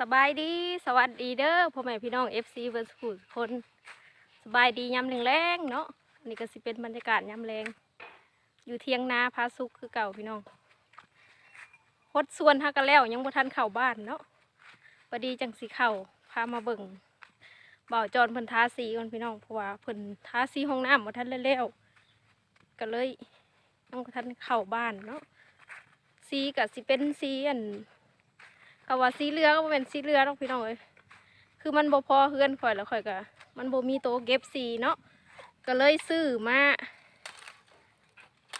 สบายดีสวัสดีเด้อพ่อแม่พี่น้อง FC เบอร์สุดคนสบายดียามแรงเนาะอันนี่ก็สิเป็นบรรยากาศยามแรง อยู่เทียงนาพาสุกคือเก่าพี่น้องฮดส่วนฮักกันแล้ว ยังบ่ทันเข้าบ้านเนาะพอดีจังสิเข้าพามาเบิ่งบ่าวจอนเพิ่นทาสีก่อนพี่น้องเพราะว่าเพิ่นทาสีห้องน้ำบ่ทันแล้วก็เลยยังบ่ทันเข้าบ้านเนาะสีก็สิเป็นสีอัน ก็ว่าสีเหลือก็เป็นสีเหลือหรอกพี่น้องเอ้ยคือมันบ่พอเฮือนข่อยแล้วข่อยก็มันบ่มีโตเก็บสีเนาะก็เลยซื้อมา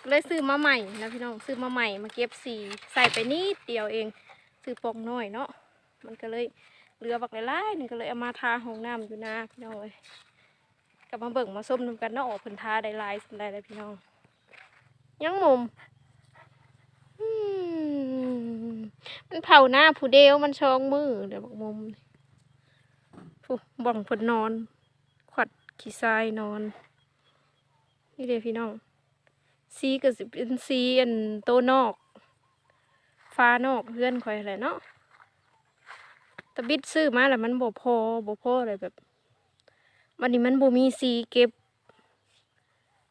เลยซื้อมาใหม่นะพี่น้องซื้อมาใหม่มาเก็บสีใส่ไปนิดเดียวเองซื้อปองน้อยเนาะมันก็เลยเหลือบักหลายๆนึงก็เลยเอามาทาห้องน้ำอยู่นะพี่น้องเอ้ยกลับมาเบิ่งมาส้มนํกันเนาะออกเพิ่นทาได้ลายสำได้เลยพี่น้องยังมุม มันเผาหน้าผู้เดียวมันชองมือเดี๋ยวบอกมุมผู้บ่องเพนนอน ขวัดขี้ทรายนอน นี่เด้พี่น้องสีก็สิเป็นสีอันโตนอก ฟ้านอกเพื่อนคอยอะไรเนาะตะบิดซื้อมาแล้วมันบ่พอบ่พออะไรแบบ วันนี้มันบ่มีสีเก็บ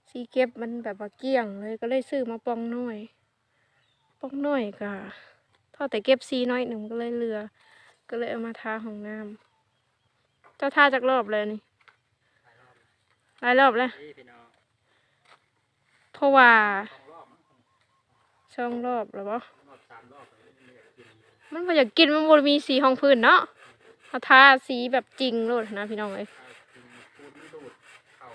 สีเก็บมันแบบว่าเกี้ยงเลยก็เลยซื้อมาปองน้อย ปองน้อยก็ทอดแต่เก็บซีน้อยหนึ่งก็เลยเหลือ ก็เลยเอามาทาห้องน้ำเจ้าทาจากรอบเลยนี่หลายรอบแล้วนี่พี่น้องเพราะว่าสองรอบมั้งช่องรอบแล้วบ่รอบสามรอบเลยไม่อยากกินมันบ่อยากกินมันบ่มีสีห้องพื้นเนาะเอาทาสีแบบจริงโลดนะพี่น้องเอ้ยข้าวกินปูนมันดูดเข่า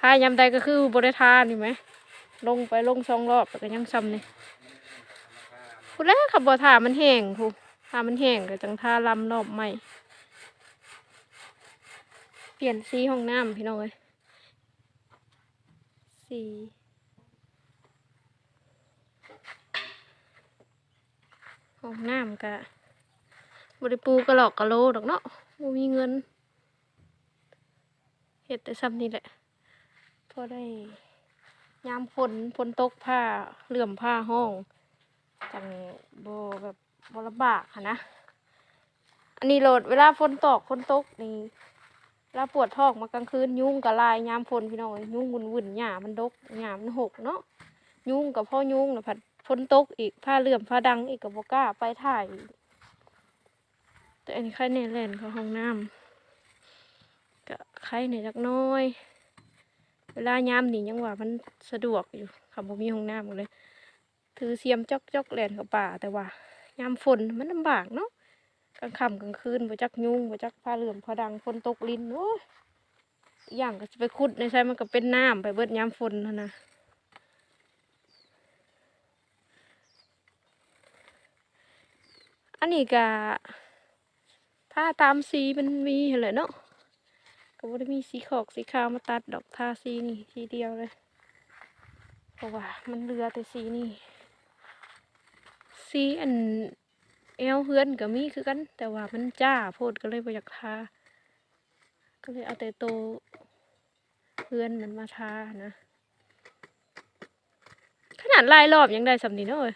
ทายามใดก็คือบ่ได้ทานี่ไหม ลงไปลงช่องรอบแล้วก็ยังซ้ำนี่พูดแล้วขับบ่ทามันแห้งพูทามันแห้งก็จังทาลำรอบใหม่เปลี่ยนสีห้องน้ำพี่น้องเอ้ยสีห้องน้ำกะบริปูกระหลอกกระโลดอกเนาะบ่มีเงินเห็ดแต่ซ้ำนี่แหละพอได้ ยามฝนฝนตกผ้าเหลื่อมผ้าห้องจังโบแบบบลำบากค่ะนะ อันนี้โหลดเวลาฝนตกฝนตกนี่เวลาปวดท้องมากลางคืนยุ่งกับลายยามฝนพี่น้องยยุงวุ่นวุ่นหญ้ามันดกหญ้ามันหกเนาะยุ่งกับพ่อยุ่งนะผัดฝนตกอีกผ้าเหลื่อมผ้าดังอีกกับบก้าไปถ่าย แต่อันนี้ใครเนเล่นเขาห้องน้ำก็ใครเนี่ยจักน้อย เวลายามนี่ยังว่ามันสะดวกอยู่ค่ะบ่มีห้องน้ำเลย ถือเสียมจอกจอกแหลนเข้าป่า แต่ว่ายามฝนมันลำบากเนาะกลางค่ำกลางคืนบ่จักยุงบ่จักผ้าเหลือมผ้าดังฝนตกลิ้นโอ้ยอย่างก็จะไปขุดในใช่มันก็เป็นน้ำไปเบิดยามฝนนั่นะอันนี้ก็ถ้าตามสีมันมีหั่นแหละเนาะ ก็บ่ได้มีสีขอกสีขาวมาตัดดอกทาสีนี่สีเดียวเลยเพราะว่ามันเหลือแต่สีนี่สีอันเอวเฮือนก็มีคือกัน แต่ว่ามันจ้าโพดก็เลยบ่อยากทา ก็เลยเอาแต่โตเฮือนมันมาทานะ ขนาดลายรอบยังได้สำนีเนาะเอ้ย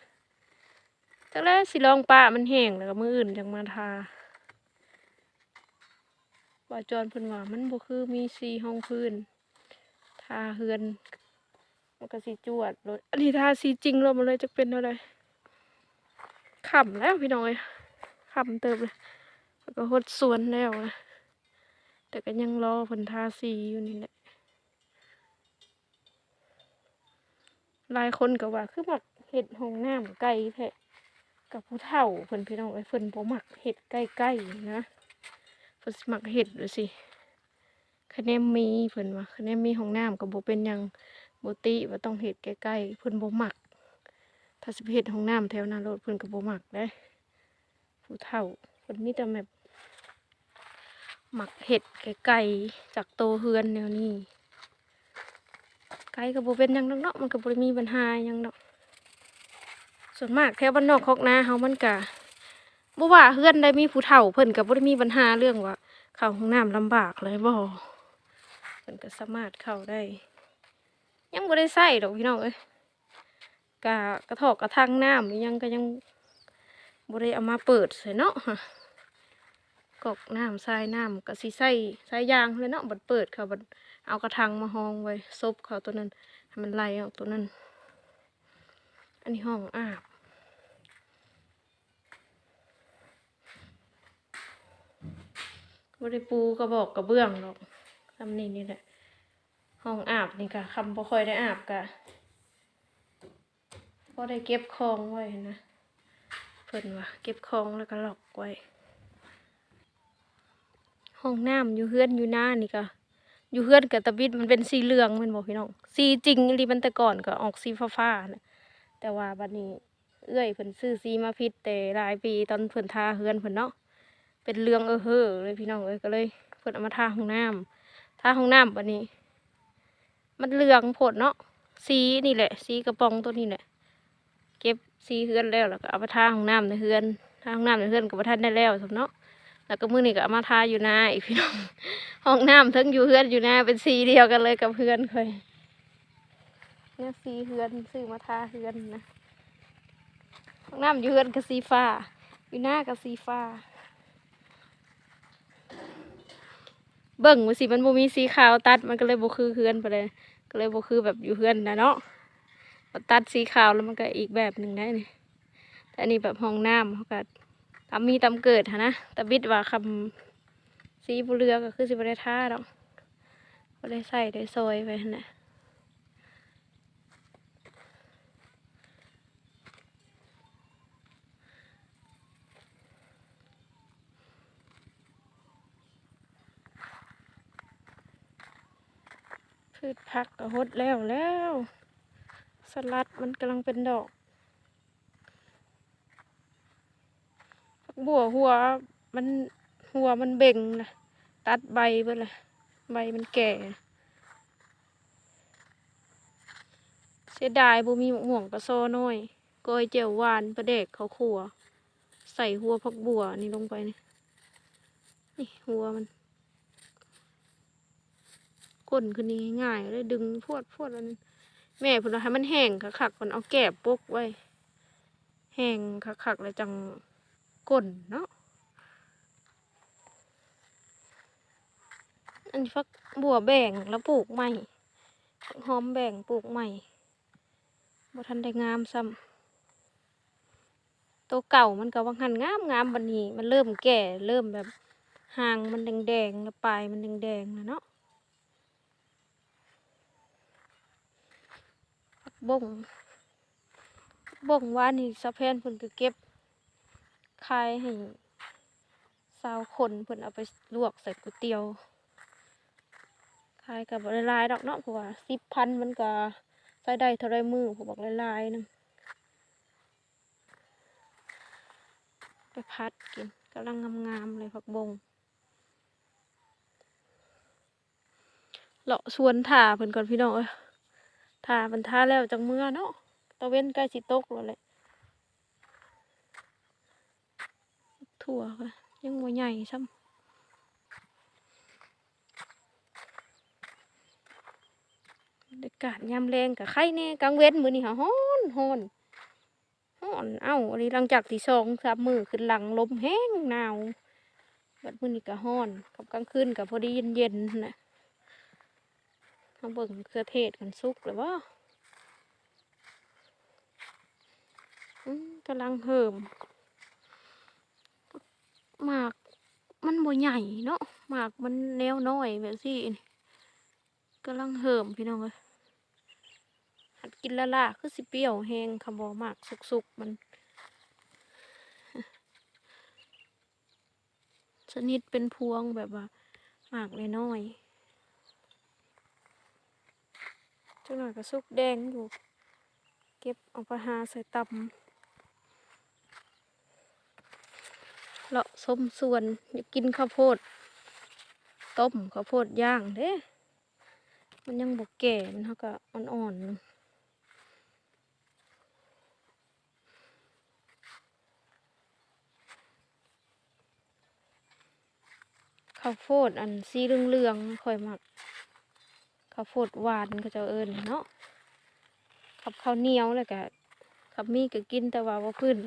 แต่แรกสิลองปะมันแห้งแล้วก็มืออื่นจังมาทา บ่าจรเพิ่นว่ามันบ่คือมีสีห้องพื้นทาเฮือนมันก็สิจวดรถอันนี้ทาสีจริงล้วมันเลยจะเป็นอะไรขำแล้วพี่น้อยขำเติมเลยแล้วก็หดสวนแล้วนะแต่ก็ยังรอเพิ่นทาสีอยู่นี่แหละหลายคนก็ว่าคือมักเห็ดห้องน้ำไก่แท้กับผู้เฒ่าเพิ่นพี่น้องไอ้ยเพิ่นบ่มักเห็ดใกล้ๆนะ พิ่นสิมักเห็ดเลยสิคะแนนมีเพิ่นว่าคะแนนมีห้องน้ำก็บ่เป็นยังโบติว่าต้องเห็ดใกล้ๆเพิ่นโบ่มัก ถ้าสิเฮ็ดห้องน้ำแถวนั้นรถเพิ่นก็บ่มักเด้ผู้เฒ่าเพิ่นมีแต่แบบมักเห็ดไกลๆจากโตเฮือนแนวนี้ไกลก็บ่เป็นยังเนาะมันก็บ่ได้มีปัญหายังดอกส่วนมากแถวบ้านนอกคอกนาเฮามันก็ บ่ว่าเฮือนได้มีผู้เฒ่าเพิ่นก็บ่ได้มีปัญหาเรื่องว่า เข้าห้องน้ำลำบากเลยบ่เพิ่นก็สามารถเข้าได้ ยังบ่ได้ใช้ดอกพี่น้องเอ้ยกะกระถอกกระทั่งน้ำยังก็ยังบ่ได้เอามาเปิดใส่เนาะกอกน้ำทรายน้ำก็สิใส่ใส่ยางเลยเนาะบัดเปิดเขาบัดเอากระถางมาห้องไว้ซบเขาตัวนั้นให้มันไหลออกตัวนั้น อันนี้ห้องอาบ บ่ได้ปูกระบอกกระเบื้องหรอกทำนี่นี่แหละ ห้องอาบนี่ค่ะคำบ่ค่อยได้อาบกะก็ได้เก็บของไว้นะ เพิ่นว่าเก็บของแล้วก็หลอกไว้ ห้องน้ำอยู่เฮือนอยู่หน้านี่ก็อยู่เฮือนกับตะบิดมันเป็นสีเหลืองมันบอกพี่น้อง สีจริงอีมันแต่ก่อนก็ออกสีฟ้าๆนะแต่ว่าบัดนี้เอื้อยเพิ่นซื้อสีมาพิษแต่หลายปีตอนเพิ่นทาเฮือนเพิ่นเนาะ เป็นเรื่องเออเฮ้อเลยพี่น้องเอ้ยก็เลยเพิ่นเอามาทาห้องน้ำทาห้องน้ำบัดนี้ มันเหลืองผดเนาะสีนี่แหละ สีกระป๋องตัวนี้แหละ เก็บสีเฮือนแล้วแล้วก็เอามาทาห้องน้ำในเฮือนทาห้องน้ำในเฮือนก็บ่ทันได้แล้วสำเนาะแล้วก็มือนี้ก็เอามาทาอยู่นาอีกพี่น้องห้องน้ำทั้งอยู่เฮือนอยู่นาเป็นสีเดียวกันเลยกับเฮือนเคยเนี่ยสีเฮือนซื้อมาทาเฮือนนะห้องน้ำอยู่เฮือนกับสีฟ้าอยู่หน้ากับสีฟ้า เบิ่งมันสิมันบ่มีสีขาวตัดมันก็เลยบ่คือเฮือนไปเลย ก็เลยบ่คือแบบอยู่เฮือนนะเนาะตัดสีขาวแล้วมันก็อีกแบบหนึ่งได้นี่แต่อันนี้แบบห้องน้ำเขาก็ตามมีตามเกิดฮะนะแต่บิดว่าคำสีบุเรือก็คือสิบ่ได้ท่าดอกบ่ได้ใส่ได้ซอยไปนน่ะ พืชผักก็หดแล้วแล้ว สลัดมันกำลังเป็นดอกผักบัวหัวมันหัวมันเบ่งนะตัดใบเบิดเลยใบมันแก่เสียดายบ่มีหมกม่วงกระโซน้อยกอยเจียวหวานประเด็กเขาขัว ใส่หัวผักบัวนี่ลงไปนี่นี่หัวมัน ก้นขึ้นนี่ง่ายเลยดึงพวดพวดแล้วนี่แม่พิ่นว่าให้มันแห้งคักๆเพิ่นเอาแกบปกไว้ แห้งคักๆเลยจังก้นเนาะอันนี้ฟักบัวแบ่งแล้วปลูกใหม่หอมแบ่งปลูกใหม่บ่ทันได้งามซ้ำตัวเก่ามันก็ว่าหันงามงามบัดนี้ มันเริ่มแก่เริ่มแบบหางมันแดงๆแล้วปลายมันแดงๆแล้วเนาะ บ่งบ่งว่านี่สะแพนเพิ่นก็เก็บขายให้สาวคนเพิ่นเอาไปลวกใส่ก๋วยเตี๋ยวขายกับลายๆดอกเนาะเพราะว่าสิบพันมันก็ใส่ได้เท่าไรมือผมบอกลายๆนึงไปพัดกินกำลังงามๆเลยผักบงเลาะสวนถ่าเพิ่นก่อนพี่น้องเอ้ย ถ้ามันท่าแล้วจังเมื่อเนาะตะเว้นใกล้สิตกแล้วแหละถั่วก็ยังบ่ใหญ่ซ้ำบรรยากาศยามแรงกับไข่แน่กลางเว้นมือนี้ค่ะฮ้อนฮ้อนฮ้อนเอ้าอันนี้หลังจากที่สองสามมือขึ้นหลังลมแห้งหนาวบัดมือนี้ก็ฮ้อนกับกลางคืนก็พอดีเย็นๆนะ เอาเบิ่งเครือเทศกันสุกหรือว่ากำลังเหิมหมากมันบ่ใหญ่เนาะหมากมันแนวน้อยแบบสินี่กำลังเหิมพี่น้องเอ้ยหัดกินละล่าคือสิเปรี้ยวแห้งคำบอกหมากสุกๆมันชนิดเป็นพวงแบบว่าหมากเน้อยๆ จังหน่อยก็สุกแดงอยู่ เก็บเอาไปหาใส่ตำเลาะส้มส่วนอยากกินข้าวโพด ต้มข้าวโพดย่างเด้ มันยังบกแก่มันเขาก็อ่อนๆอยู่ข้าวโพดอันสีเหลืองๆค่อยมัก ข้าวโพดหวานก็จะเอิญเนาะกับข้าวเหนียวแล้วก็กับมีก็กินแต่ว่าว่าพื้น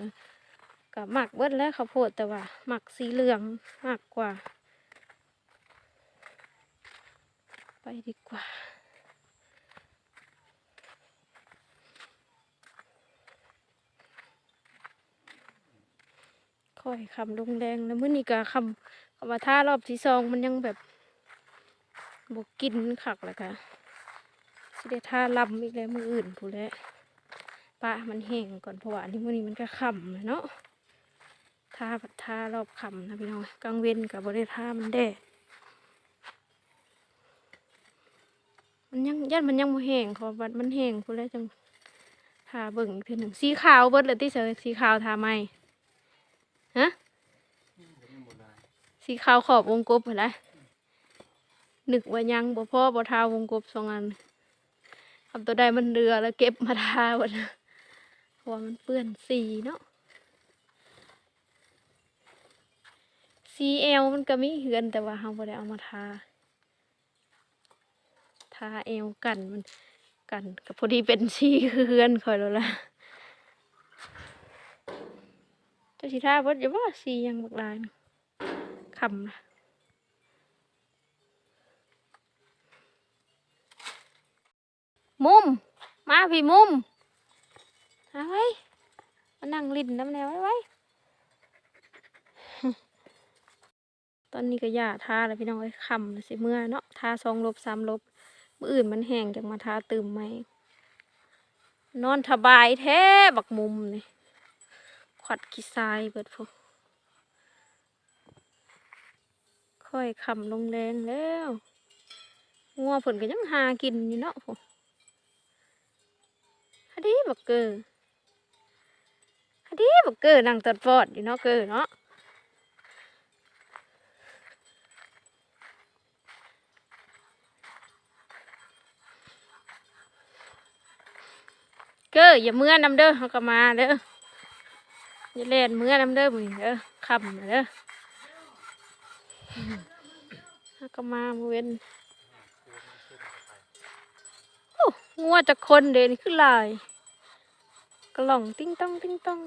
กับหมักเบิดแล้วข้าวโพดแต่ว่าหมักสีเหลืองมากกว่า ไปดีกว่าค่อยคำลงแรงแล้วมื้อนี้ก็คำคำว่าท่ารอบที่สองมันยังแบบ บกกินคักแล้วก็สิได้ท่าลำอีกแล้วมืออื่นผู้แล้วปะมันแห้งก่อนเพราะว่าอันนี้มื้อนี้มันก็คำแล้วเนาะท่าผัดท่ารอบคำนะพี่น้องกลางเว้นกับบริท่ามันแดดมันยังยันมันยังบ่แห้งขอบัดมันแห้งผู้แล้วจังทาเบิ่งอีกเทีหนึ่งสีขาวเบิดเลยที่เสยสีขาวทาไหมฮะสีขาวขอบวงกบเหรอ นึกว่ายังบ่พ่อบ่ทาวงกบสองอันทำตัวใดมันเรือแล้วเก็บมาทาหมดเพราะว่ามันเปื้อนสีเนาะสีเอลมันก็มีเหือนแต่ว่าเราบ่ได้เอามาทา ทาเอวกันมันกันก็พอดีเป็นสีเหือนคอยแล้วล่ะเจ้าสิท่าเบดอย่าว่าสียังบักลายน่ะคำนะ มุม มาพี่มุมเอาไว้มานั่งลิ้นน้ำแนวไว้ไว้ตอนนี้ก็ย่าทาแล้วพี่น้องไอ้คำแล้วสิเมื่อเนาะทาสองลบสามลบมื่ออื่นมันแห้งจังมาทาตื่มไหมนอนสบายแท้บักมุมนี่ขวัดขี้ทรายเบิดพวกค่อยคำลงแรงแล้วงัวผลก็ยังหากินอยู่เนาะพวกฮะ ดีบักเกอร์ฮะดีบักเกอร์นั่งตัดฟอดอยู่เนาะเกอร์เนาะเกอร์อย่าเมื่อนำเด้อเขาก็มาเด้ออย่าเล่นเมื่อน้ำเด้อมึงเด้อคำเด้อฮักก็มาเว้นงัวจะคนเด่นขึ้นลาย กระหล่องติ้งต้องติ้งต้อง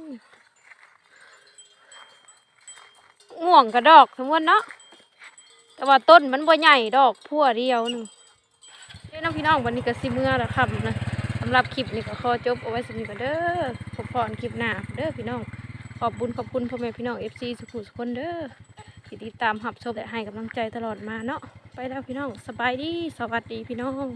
ง่วงกระดอกทั้งหมดเนาะแต่ว่าต้นมันบ่ใหญ่ดอกพั่วเดียวหนึ่งเด้อน้องพี่น้องวันนี้ก็สิเมื่อล้วครับนะสำหรับคลิปนี้ก็ขอจบเอาไว้สำนี้ก็เด้อพบพรคลิปหน้าเด้อพี่น้องขอบบุญขอบคุณพ่อแม่พี่น้อง FC สุขุสุขคนเด้อที่ติดตามหับชมและให้กำลังใจตลอดมาเนาะไปแล้วพี่น้องสบายดีสวัสดีพี่น้อง